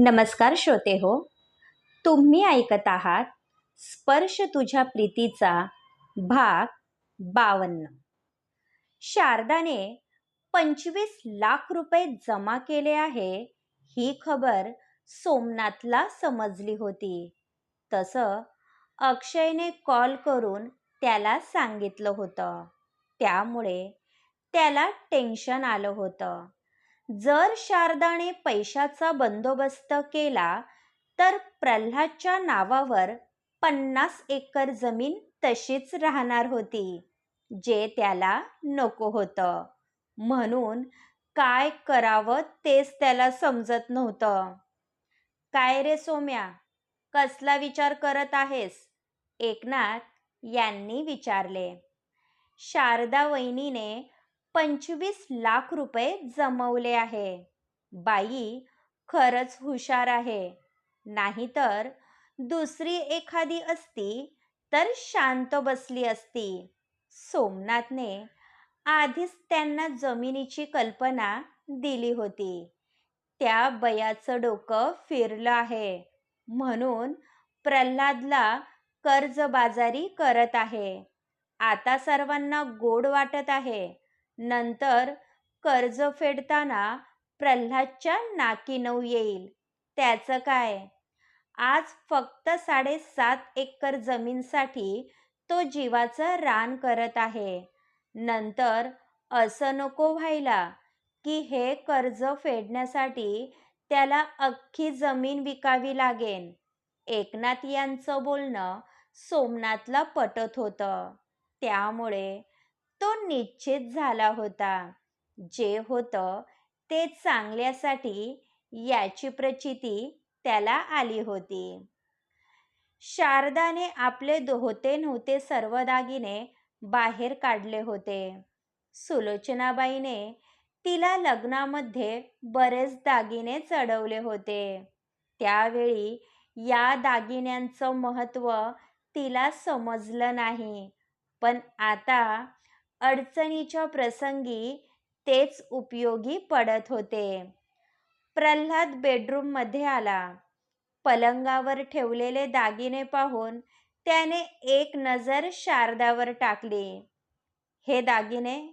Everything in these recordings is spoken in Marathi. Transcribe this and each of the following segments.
नमस्कार श्रोते हो तुम्ही ऐकत आहात स्पर्श तुझ्या प्रीतीचा भाग बावन्न. शारदाने पंचवीस लाख रुपये जमा केले आहे ही खबर सोमनाथला समजली होती. तसं अक्षयने कॉल करून त्याला सांगितलं होतं. त्यामुळे त्याला टेन्शन आलं होतं. जर शारदाने पैशाचा बंदोबस्त केला तर प्रल्हादच्या नावावर पन्नास एकर जमीन तशीच राहणार होती जे त्याला नको होतं. म्हणून काय करावं तेच त्याला समजत नव्हतं. काय रे सोम्या कसला विचार करत आहेस? एकनाथ यांनी विचारले. शारदा वहिनीने पंचवीस लाख रुपये जमवले आहे. बाई खरंच हुशार आहे. नाहीतर दुसरी एखादी असती तर शांत बसली असती. सोमनाथने आधीच त्यांना जमिनीची कल्पना दिली होती. त्या बयाचं डोकं फिरलं आहे. म्हणून प्रल्हादला कर्जबाजारी करत आहे. आता सर्वांना गोड वाटत आहे. नंतर कर्ज फेडताना प्रल्हादच्या नाकी नऊ येईल. त्याचं काय? आज फक्त साडेसात एकर जमीनसाठी तो जीवाचं रान करत आहे. नंतर असं नको व्हायला की हे कर्ज फेडण्यासाठी त्याला अख्खी जमीन विकावी लागेल एकनाथ यांचं बोलणं सोमनाथला पटत होतं. त्यामुळे तो निश्चित झाला होता. जे होतं ते चांगल्यासाठी याची प्रचिती त्याला आली होती. शारदाने आपले होते नव्हते सर्व दागिने बाहेर काढले होते. सुलोचनाबाईने तिला लग्नामध्ये बरेच दागिने चढवले होते. त्यावेळी या दागिन्यांचं महत्त्व तिला समजलं नाही. पण आता अडचणीच्या प्रसंगी तेच उपयोगी पडत होते. प्रल्हाद बेडरूममध्ये आला. पलंगावर ठेवलेले दागिने पाहून त्याने एक नजर शारदावर टाकली. हे दागिने?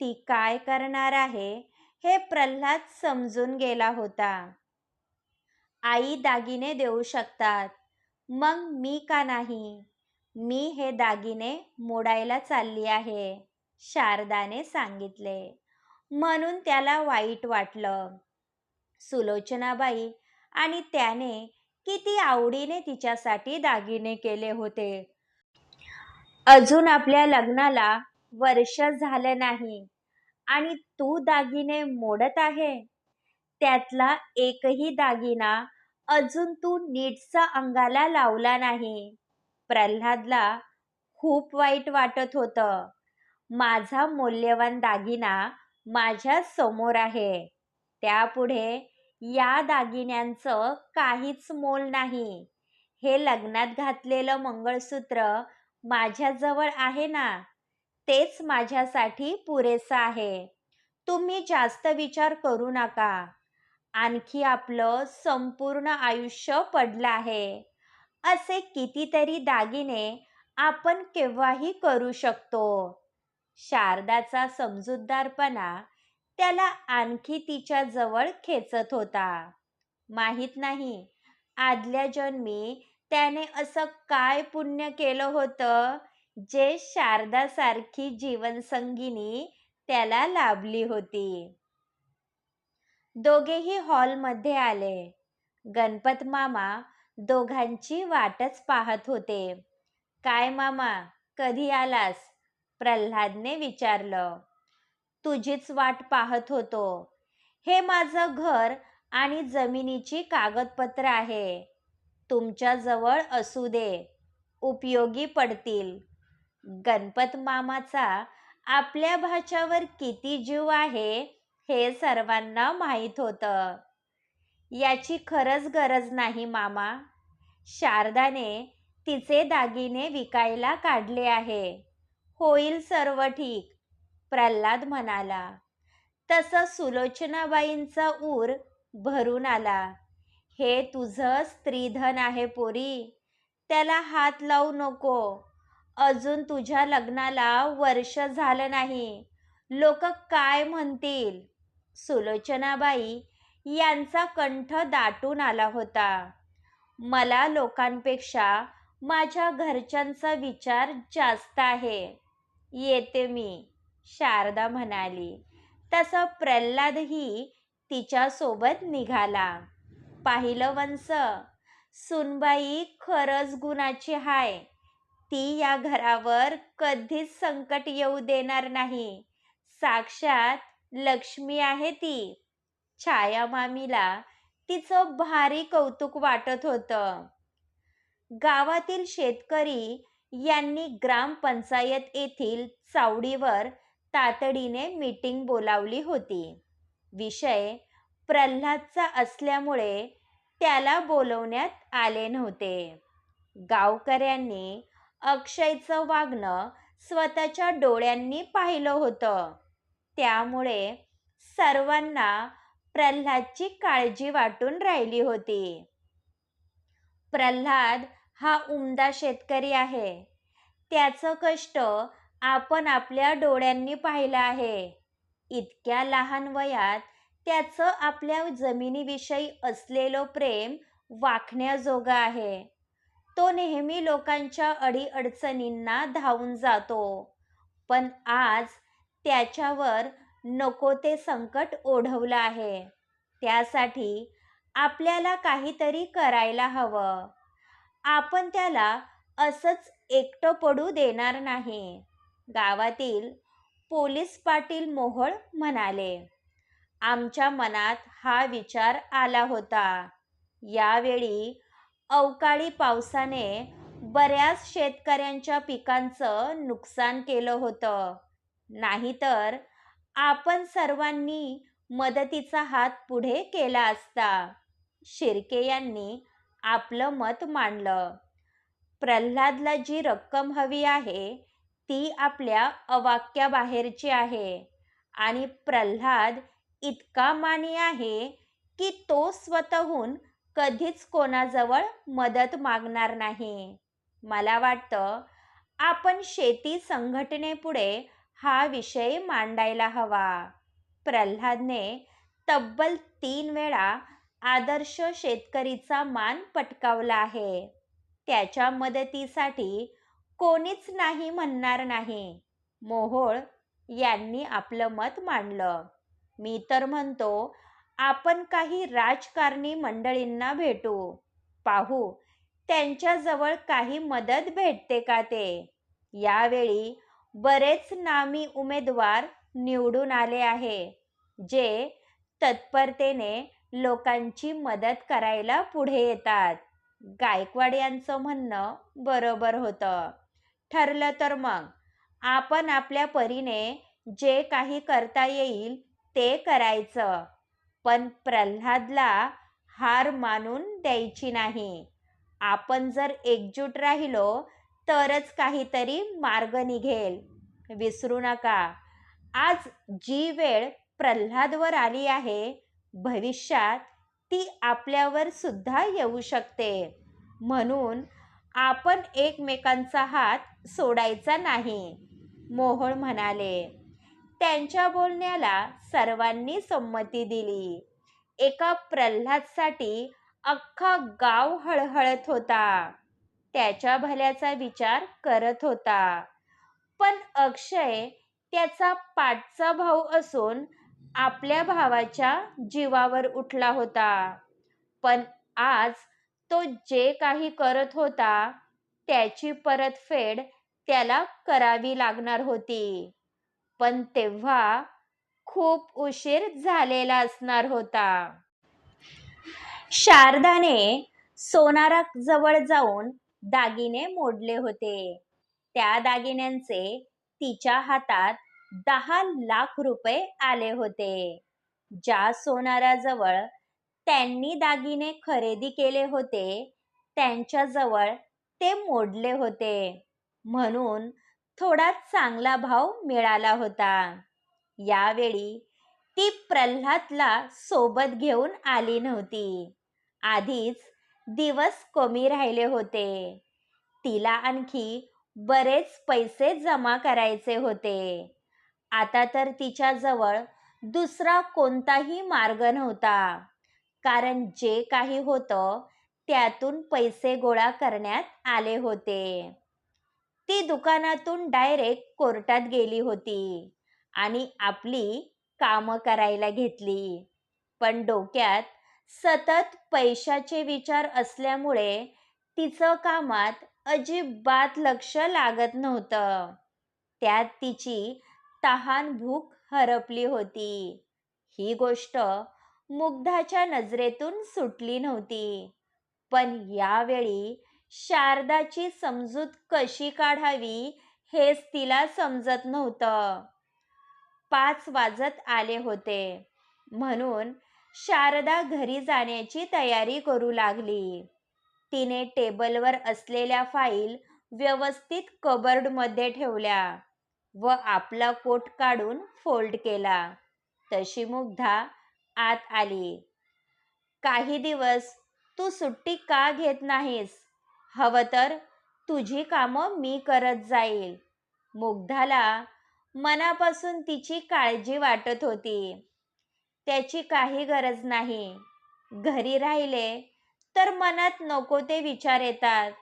ती काय करणार आहे? हे प्रल्हाद समजून गेला होता. आई दागिने देऊ शकतात. मग मी का नाही? मी हे दागिने मोडायला चालली आहे शारदाने सांगितले. म्हणून त्याला वाईट वाटलं. सुलोचनाबाई आणि त्याने किती आवडीने तिच्यासाठी दागिने केले होते. अजून आपल्या लग्नाला वर्ष झालं नाही आणि तू दागिने मोडत आहे. त्यातला एकही दागिना अजून तू नीटचा अंगाला लावला नाही. प्रल्हादला खूप वाईट वाटत होतं. माझा मौल्यवान दागिना माझ्यासमोर आहे. त्यापुढे या दागिन्यांचं काहीच मोल नाही. हे लग्नात घातलेलं मंगळसूत्र माझ्याजवळ आहे ना? तेच माझ्यासाठी पुरेसं आहे. तुम्ही जास्त विचार करू नका. आणखी आपलं संपूर्ण आयुष्य पडलं आहे. असे कितीतरी दागिने आपण केव्हाही करू शकतो. शारदाचा समजूतदारपणा त्याला आणखी तिच्या जवळ खेचत होता. माहीत नाही आदल्या जन्मी त्याने असं काय पुण्य केलं होतं जे शारदासारखी जीवनसंगिनी त्याला लाभली होती. दोघेही हॉलमध्ये आले. गणपत मामा दोघांची वाटच पाहत होते. काय मामा कधी आलास? प्रल्हादने विचारलं. तुझीच वाट पाहत होतो. हे माझं घर आणि जमिनीची कागदपत्र आहे. तुमच्याजवळ असू दे. उपयोगी पडतील. गणपत मामाचा आपल्या भाच्यावर किती जीव आहे हे सर्वांना माहीत होतं. याची खरंच गरज नाही मामा. शारदाने तिचे दागिने विकायला काढले आहे. होईल सर्व ठीक प्रल्हाद म्हणाला. तसं सुलोचनाबाईंचा ऊर भरून आला. हे तुझं स्त्रीधन आहे पोरी. त्याला हात लावू नको. अजून तुझ्या लग्नाला वर्ष झालं नाही. लोक काय म्हणतील? सुलोचनाबाई यांचा कंठ दाटून आला होता. मला लोकांपेक्षा माझ्या घरच्यांचा विचार जास्त आहे. येते मी शारदा म्हणाली. तसं प्रल्हादही तिच्यासोबत निघाला. पाहिलं वंस सुनबाई खरंच गुणाची हाय. ती या घरावर कधीच संकट येऊ देणार नाही. साक्षात लक्ष्मी आहे ती. छाया मामीला तिचं भारी कौतुक वाटत होतं. गावातील शेतकरी यांनी ग्रामपंचायत येथील चावडीवर तातडीने मीटिंग बोलावली होती. विषय प्रल्हादचा असल्यामुळे त्याला बोलवण्यात आले नव्हते. गावकऱ्यांनी अक्षयचं वागणं स्वतःच्या डोळ्यांनी पाहिलं होतं. त्यामुळे सर्वांना प्रल्हादची काळजी वाटून राहिली होती. प्रल्हाद हा उमदा शेतकरी आहे. त्याचं कष्ट आपण आपल्या डोळ्यांनी पाहिलं आहे. इतक्या लहान वयात त्याचं आपल्या जमिनीविषयी असलेलं प्रेम वाखण्याजोगं आहे. तो नेहमी लोकांच्या अडीअडचणींना धावून जातो. पण आज त्याच्यावर नको ते संकट ओढवलं आहे. त्यासाठी आपल्याला काहीतरी करायला हवं. आपण त्याला असंच एकटं पडू देणार नाही. गावातील पोलीस पाटील मोहोळ म्हणाले आमच्या मनात हा विचार आला होता. यावेळी अवकाळी पावसाने बऱ्याच शेतकऱ्यांच्या पिकांचं नुकसान केलं होतं. नाहीतर आपण सर्वांनी मदतीचा हात पुढे केला असता. शिर्के यांनी आपलं मत मांडलं. प्रल्हादला जी रक्कम हवी आहे ती आपल्या अवाक्याबाहेरची आहे आणि प्रल्हाद इतका मानी आहे की तो स्वतःहून कधीच कोणाजवळ मदत मागणार नाही. मला वाटतं आपण शेती संघटनेपुढे हा विषय मांडायला हवा. प्रल्हादने तब्बल तीन वेळा आदर्श शेतकरीचा मान पटकावला आहे. त्याच्या मदतीसाठी कोणीच नाही म्हणणार नाही. मोहोळ यांनी आपलं मत मांडलं. मी तर म्हणतो आपण काही राजकारणी मंडळींना भेटू. पाहू त्यांच्याजवळ काही मदत भेटते का ते? यावेळी बरेच नामी उमेदवार निवडून आले आहे जे तत्परतेने लोकांची मदत करायला पुढे येतात. गायकवाड यांचं म्हणणं बरोबर होतं. ठरलं तर मग आपण आपल्या परीने जे काही करता येईल ते करायचं. पण प्रल्हादला हार मानून द्यायची नाही. आपण जर एकजूट राहिलो तरच काहीतरी मार्ग निघेल. विसरू नका. आज जी वेळ प्रल्हादवर आली आहे भविष्यात ती आपल्यावर सुद्धा येऊ शकते. म्हणून आपण एकमेकांचा हात सोडायचा नाही मोहोळ म्हणाले. त्यांच्या बोलण्याला सर्वांनी संमती दिली. एका प्रल्हादसाठी अख्खा गाव हळहळत होता. त्याच्या भल्याचा विचार करत होता. पण अक्षय त्याचा पाठचा भाऊ असून आपल्या भावाच्या जीवावर उठला होता. पण आज तो जे काही करत होता त्याची परतफेड त्याला करावी लागणार होती. पण तेव्हा खूप उशीर झालेला असणार होता. शारदाने सोनाराक जवळ जाऊन दागिने मोडले होते. त्या दागिन्यांचे तिच्या हातात दहा लाख रुपये आले होते. ज्या सोनाराजवळ त्यांनी दागिने खरेदी केले होते त्यांच्याजवळ ते मोडले होते. म्हणून थोडा चांगला भाव मिळाला होता. यावेळी ती प्रल्हादला सोबत घेऊन आली नव्हती. आधीच दिवस कमी राहिले होते. तिला आणखी बरेच पैसे जमा करायचे होते. आता तर तिच्याजवळ दुसरा कोणताही मार्ग नव्हता. कारण जे काही होतं त्यातून पैसे गोळा करण्यात आले होते. ती दुकानातून डायरेक्ट कोर्टात गेली होती आणि आपली कामं करायला घेतली. पण डोक्यात सतत पैशाचे विचार असल्यामुळे तिचं कामात अजिबात लक्ष लागत नव्हतं. त्यात तिची तहान भूक हरपली होती. ही गोष्ट मुग्धाच्या नजरेतून सुटली नव्हती. पण यावेळी शारदाची समजूत कशी काढावी हेच तिला समजत नव्हतं. पाच वाजत आले होते. म्हणून शारदा घरी जाण्याची तयारी करू लागली. तिने टेबलवर असलेल्या फाईल व्यवस्थित कबर्डमध्ये ठेवल्या व आपला कोट काढून फोल्ड केला. तशी मुग्धा आत आली. काही दिवस तू सुट्टी का घेत नाहीस? हवं तर तुझी कामं मी करत जाईल. मुग्धाला मनापासून तिची काळजी वाटत होती. त्याची काही गरज नाही. घरी राहिले तर मनात नको ते विचार येतात.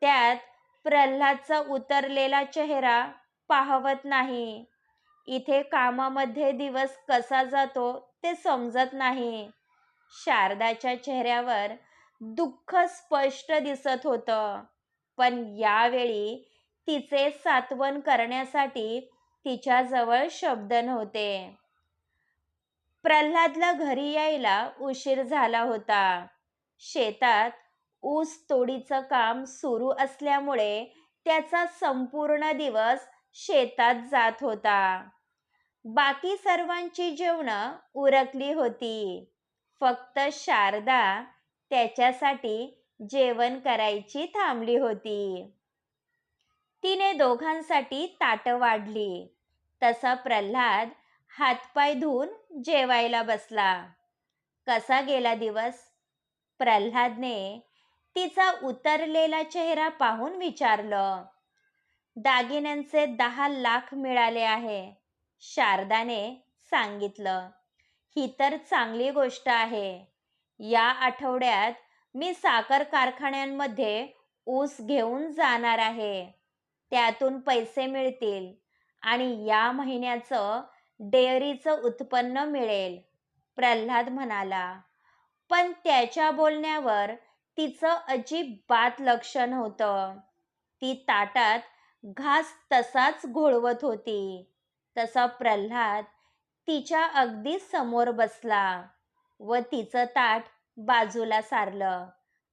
त्यात प्रल्हादचा उतरलेला चेहरा पाहवत नाही. इथे कामामध्ये दिवस कसा जातो ते समजत नाही. शारदाच्या चेहऱ्यावर दुःख स्पष्ट दिसत होतं. पण यावेळी तिचे सात्वन करण्यासाठी तिच्याजवळ शब्द नव्हते. प्रल्हादला घरी यायला उशीर झाला होता. शेतात ऊस तोडीचं काम सुरू असल्यामुळे त्याचा संपूर्ण दिवस शेतात जात होता. बाकी सर्वांची जेवणं उरकली होती. फक्त शारदा त्याच्यासाठी जेवण करायची थांबली होती. तिने दोघांसाठी ताट वाढली. तसा प्रल्हाद हातपाय धुवून जेवायला बसला. कसा गेला दिवस? प्रल्हादने तिचा उतरलेला चेहरा पाहून विचारलं. दागिन्यांचे दहा लाख मिळाले आहे शारदाने सांगितलं. ही तर चांगली गोष्ट आहे. या आठवड्यात मी साखर कारखान्यांमध्ये ऊस घेऊन जाणार आहे. त्यातून पैसे मिळतील आणि या महिन्याचं डेअरीचं उत्पन्न मिळेल. प्रल्हाद म्हणाला पण त्याच्या बोलण्यावर तिचं अजिबात लक्ष नव्हतं. ती ताटात घास तसाच घोळवत होती. तसा प्रल्हाद तिच्या अगदी समोर बसला व तिचं ताट बाजूला सारलं.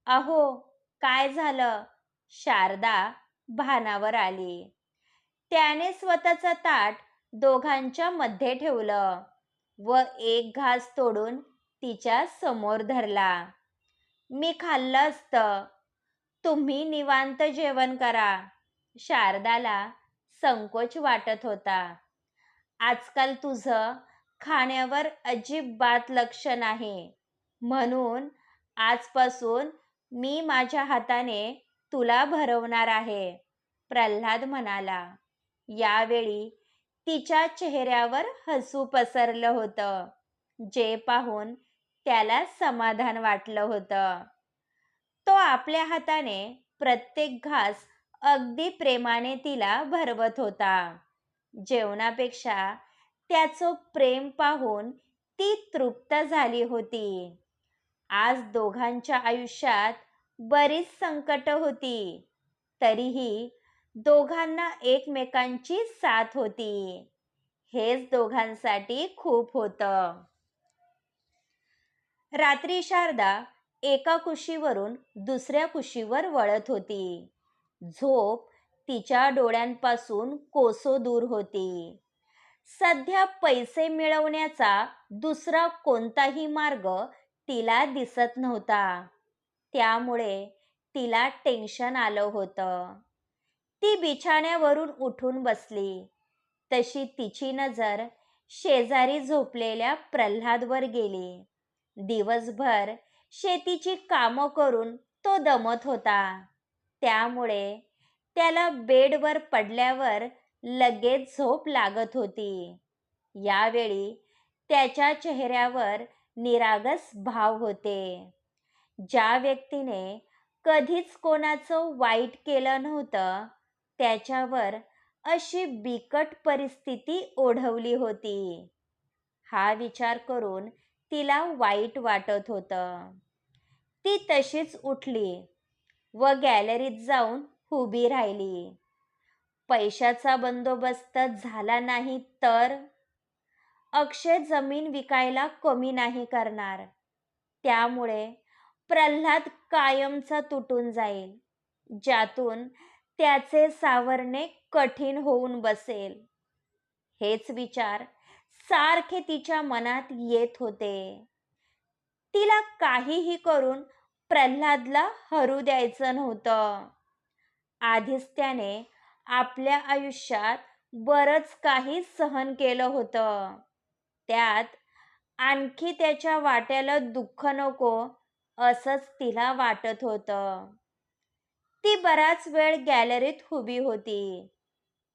अहो काय झालं? शारदा भानावर आली. त्याने स्वतःचं ताट दोघांच्या मध्ये ठेवलं व एक घास तोडून तिच्या समोर धरला. मी खाल्लं असतं. तुम्ही निवांत जेवण करा. शारदाला संकोच वाटत होता. आजकाल तुझं खाण्यावर अजिबात लक्ष नाही. म्हणून आजपासून मी माझ्या हाताने तुला भरवणार आहे प्रल्हाद म्हणाला. यावेळी तिच्या चेहऱ्यावर हसू पसरलं होतं. जे पाहून त्याला समाधान वाटलं होतं. तो आपल्या हाताने प्रत्येक घास अगदी प्रेमाने तिला भरवत होता. जेवणापेक्षा त्याचं प्रेम पाहून ती तृप्त झाली होती. आज दोघांच्या आयुष्यात बरीच संकट होती. तरीही दोघांना एकमेकांची साथ होती. हेच दोघांसाठी खूप होतं. रात्री शारदा एका कुशीवरून दुसऱ्या कुशीवर वळत होती. झोप तिच्या डोळ्यांपासून कोसो दूर होती. सध्या पैसे मिळवण्याचा दुसरा कोणताही मार्ग तिला दिसत नव्हता. त्यामुळे तिला टेन्शन आलं होतं. ती बिछाण्यावरून उठून बसली. तशी तिची नजर शेजारी झोपलेल्या प्रल्हादवर गेली. दिवसभर शेतीची कामं करून तो दमत होता. त्यामुळे त्याला बेडवर पडल्यावर लगेच झोप लागत होती. यावेळी त्याच्या चेहऱ्यावर निरागस भाव होते. ज्या व्यक्तीने कधीच कोणाचं वाईट केलं नव्हतं त्याच्यावर अशी बिकट परिस्थिती ओढवली होती. हा विचार करून तिला वाईट वाटत होतं. ती तशीच उठली व गॅलरीत जाऊन उभी राहिली. पैशाचा बंदोबस्त झाला नाही तर? अक्षय जमीन विकायला कमी नाही करणार. त्यामुळे प्रल्हाद कायमचा तुटून जाईल. ज्यातून त्याचे सावरणे कठीण होऊन बसेल. हेच विचार सारखे तिच्या मनात येत होते. तिला काहीही करून प्रल्हादला हरू द्यायचं नव्हतं. आधीच त्याने आपल्या आयुष्यात बरंच काही सहन केलं होतं. त्यात आणखी त्याच्या वाट्याला दुःख नको असंच तिला वाटत होतं. ती बराच वेळ गॅलरीत उभी होती.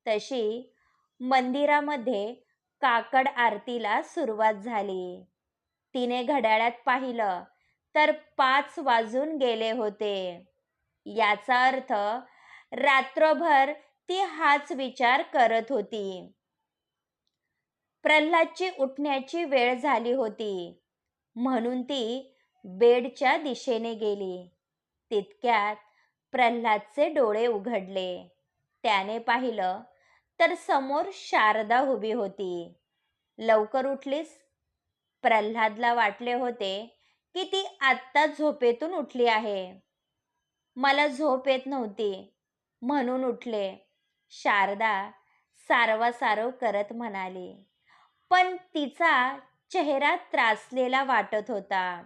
तशी मंदिरामध्ये काकड आरतीला सुरुवात झाली. तिने घड्याळात पाहिलं तर पाच वाजून गेले होते. याचा अर्थ रात्रभर ती हाच विचार करत होती. प्रल्हादची उठण्याची वेळ झाली होती. म्हणून ती बेडच्या दिशेने गेली. तितक्यात प्रल्हादचे डोळे उघडले. त्याने पाहिलं तर समोर शारदा उभी होती. लवकर उठलीस? प्रल्हादला वाटले होते की ती आत्ता झोपेतून उठली आहे. मला झोप येत नव्हती म्हणून उठले. शारदा सारवासारव करत म्हणाली. पण तिचा चेहरा त्रासलेला वाटत होता.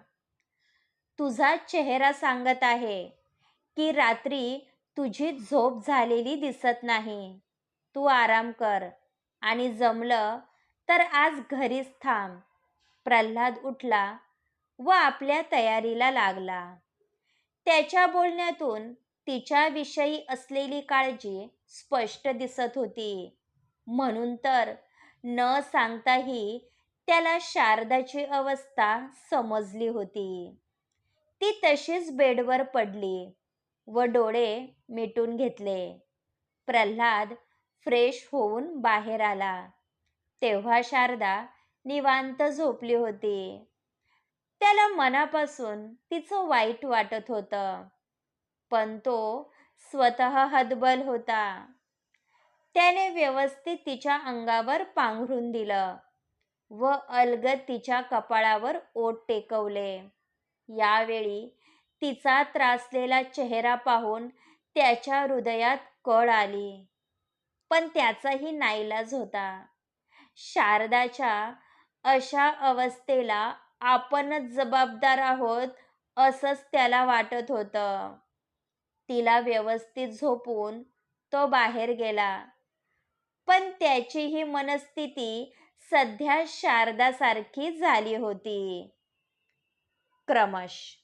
तुझा चेहरा सांगत आहे की रात्री तुझी झोप झालेली दिसत नाही. तू आराम कर. आणि जमलं तर आज घरीच थांब. प्रल्हाद उठला व आपल्या तयारीला लागला. त्याच्या बोलण्यातून तिच्याविषयी असलेली काळजी स्पष्ट दिसत होती. म्हणून तर न सांगताही त्याला शारदाची अवस्था समजली होती. ती तशीच बेडवर पडली. व डोळे मिटून घेतले. प्रल्हाद फ्रेश होऊन बाहेर आला. तेव्हा शारदा निवांत झोपली होती. त्याला मनापासून तिचं वाईट वाटत होतं. पण तो स्वतः हदबल होता. त्याने व्यवस्थित तिच्या अंगावर पांघरून दिलं व अलगद तिच्या कपाळावर ओट टेकवले. यावेळी तिचा त्रासलेला चेहरा पाहून त्याच्या हृदयात कळ आली. पण त्याचाही नाईलाज होता. शारदाच्या अशा अवस्थेला आपणच जबाबदार आहोत असंच त्याला वाटत होतं. तिला व्यवस्थित झोपून तो बाहेर गेला. पण त्याची ही मनस्थिती सध्या शारदासारखी झाली होती. क्रमश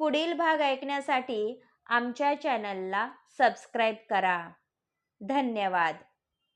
पुढील भाग ऐकण्यासाठी आमच्या चॅनलला सबस्क्राईब करा. धन्यवाद.